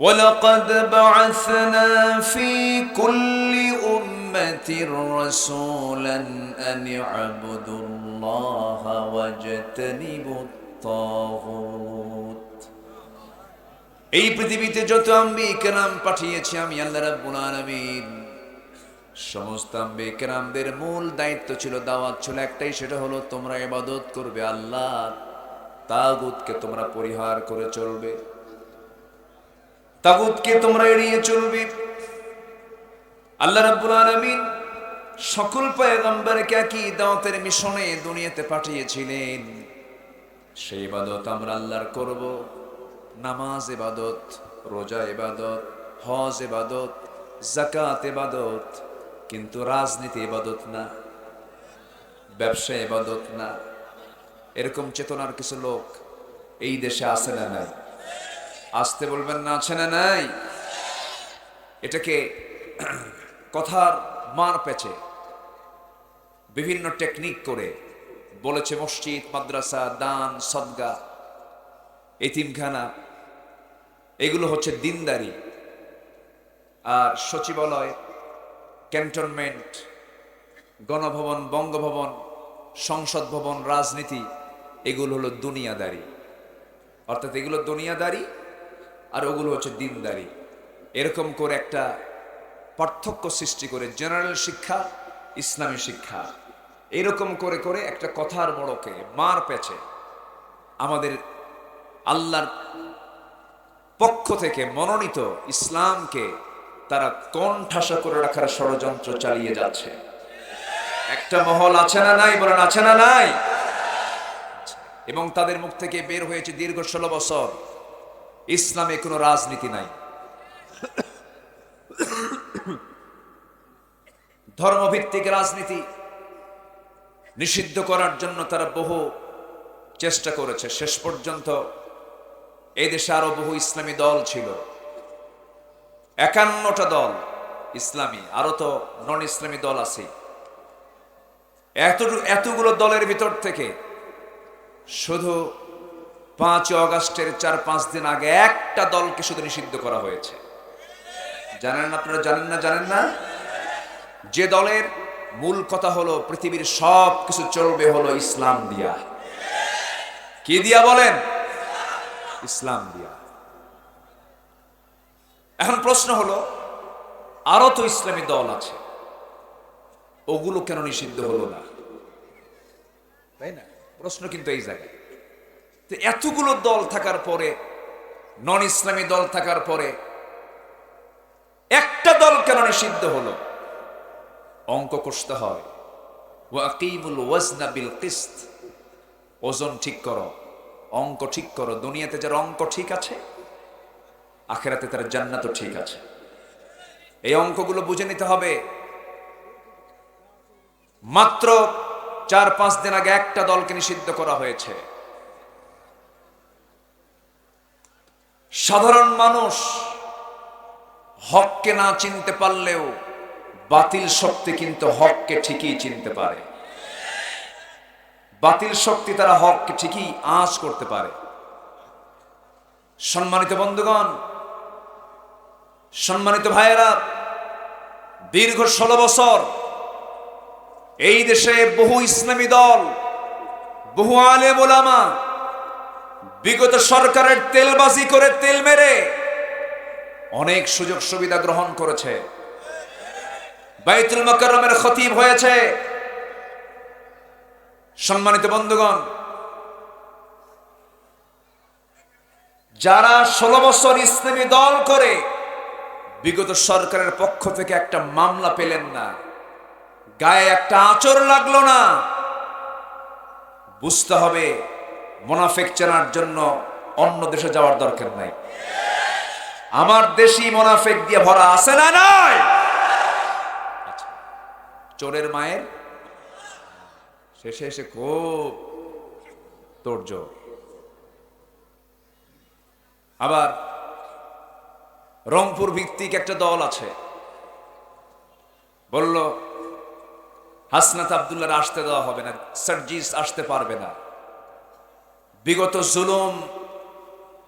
ولقد بعثنا في كل أمة رسولا أن اعبدوا الله واجتنبوا الطاغوت এই পৃথিবীতে যত আম্বি কেরাম পাঠিয়েছি আমি আল্লাহ রাব্বুল আলামিন সমস্ত আম্বি কেরামদের মূল দায়িত্ব ছিল দাওয়াত ছিল একটাই সেটা হলো তোমরা ইবাদত করবে আল্লাহ তাগুতকে তোমরা পরিহার করে চলবে তাগুতকে তোমরা এড়িয়ে চলবে। আল্লাহ রাব্বুল আলামিন সকল পয়গম্বরকে একই দাওয়াতের মিশনে দুনিয়াতে পাঠিয়েছিলেন। সেই ইবাদত আমরা আল্লাহর করব। নামাজ ইবাদত, রোজা ইবাদত, হজ ইবাদত জাকাত ইবাদত, কিন্তু রাজনীতি ইবাদত না, ব্যবসা ইবাদত না। এরকম চেতনার কিছু লোক এই দেশে আছে না নাই? আসতে বলবেন না, আছে না নাই? এটাকে কথার মার পেছে। বিভিন্ন টেকনিক করে বলেছে মসজিদ, মাদ্রাসা, দান, সদগা, এতিমখানা। এগুলো হচ্ছে দিনদারি। আর সচিবালয়, ক্যান্টনমেন্ট, গণভবন, বঙ্গভবন, সংসদ ভবন, রাজনীতি, এগুলো হলো দুনিয়াদারি। অর্থাৎ এগুলো দুনিয়াদারি আর ওগুলো হচ্ছে দিনদারি। এরকম করে একটা পার্থক্য সৃষ্টি করে জেনারেল শিক্ষা, ইসলামী শিক্ষা। এরকম করে করে একটা কথার বড়কে মার পেছে আমাদের আল্লাহর পক্ষ থেকে মনোনীত ইসলামকে তারা কণ্ঠাসা করে রাখার ষড়যন্ত্র চালিয়ে যাচ্ছে। একটা মহল আছে না নাই বলেন, আছে না নাই? এবং তাদের মুখ থেকে বের হয়েছে দীর্ঘ ষোলো বছর। ইসলামে কোনো রাজনীতি নাই। ধর্মভিত্তিক রাজনীতি নিষিদ্ধ করার জন্য তারা বহু চেষ্টা করেছে। শেষ পর্যন্ত এই দেশে আরও বহু ইসলামী দল ছিল। একান্নটা দল ইসলামী, আরও তো নন ইসলামী দল আছে। এত এতগুলো দলের ভিতর থেকে শুধু পাঁচ অগাস্টের চার পাঁচ দিন আগে একটা দলকে শুধু নিষিদ্ধ করা হয়েছে। জানেন আপনারা, জানেন না জানেন না? যে দলের মূল কথা হলো, পৃথিবীর সব কিছু চলবে হলো ইসলাম দিয়া। কি দিয়া বলেন? ইসলাম দিয়া। এখন প্রশ্ন হলো, আরও তো ইসলামী দল আছে, ওগুলো কেন নিষিদ্ধ হলো না? তাই না? প্রশ্ন কিন্তু এই জায়গায়। তো এতগুলো দল থাকার পরে নন ইসলামী দল থাকার পরে, একটা দল কেন নিষিদ্ধ হলো? অঙ্ক কষতে হয়। ওজন ঠিক করো, অঙ্ক ঠিক করো। দুনিয়াতে যার অঙ্ক ঠিক আছে, আখেরাতে তার জান্নাতও ঠিক আছে। এই অঙ্কগুলো বুঝে নিতে হবে। মাত্র চার পাঁচ দিন আগে একটা দলকে নিষিদ্ধ করা হয়েছে। সাধারণ মানুষ হককে না চিনতে পারলেও বাতিল শক্তি কিন্তু হককে ঠিকই চিনতে পারে। বাতিল শক্তি তারা হককে ঠিকই আঁচ করতে পারে। সম্মানিত বন্ধুগণ, সম্মানিত ভাইয়েরা, দীর্ঘ ষোলো বছর এই দেশে বহু ইসলামী দল, বহু আলে ওলামা বিগত সরকারের তেলবাজি করে তেল মেরে অনেক সুযোগ সুবিধা গ্রহণ করেছে। বাইতুল মকরমের খতিব হয়েছে। সম্মানিত বন্ধুগণ, যারা ষোলো বছর ইসলামী দল করে বিগত সরকারের পক্ষ থেকে একটা মামলা পেলেন না, গায়ে একটা আচর লাগল না, বুঝতে হবে মোনাফেক চেনার জন্য অন্য দেশে যাওয়ার দরকার নাই। আমার দেশি মোনাফেক দিয়ে ভরা আছে না নয় আচ্ছা, চোরের মায়ের? শেষে এসে খুব তোর্য আবার রংপুর ভিত্তিক একটা দল আছে। বলল হাসনাত আবদুল্লাহ আসতে দেওয়া হবে না সার্জিস আসতে পারবে না। বিগত জুলুম,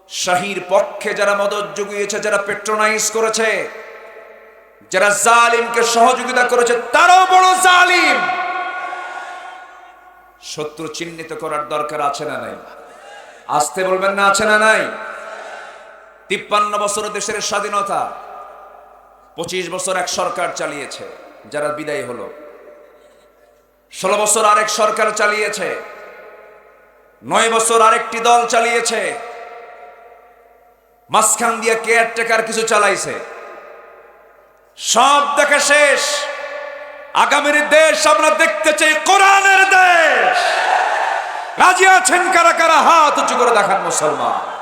শাহির পক্ষে যারা মদত জুগিয়েছে, যারা পেট্রোনাইজ করেছে, যারা জালিমকে সহযোগিতা করেছে, তারাও বড় জালিম। শত্রু চিহ্নিত করার দরকার আছে না নাই? আসতে বলবেন না আছে না নাই? তিপ্পান্ন বছর দেশের স্বাধীনতা, পঁচিশ বছর এক সরকার চালিয়েছে, যারা বিদায় হলো। ষোলো বছর আরেক সরকার চালিয়েছে নয় বছর আরেকটি দল চালিয়েছে। মাঝখান দিয়ে কেয়ারটেকার কিছু চালাইছে। সব দেখে শেষ। আগামীর দেশ আমরা দেখতে চাই কোরআনের দেশ। রাজি আছেন কারা কারা? হাত উঁচু করে দেখান মুসলমান।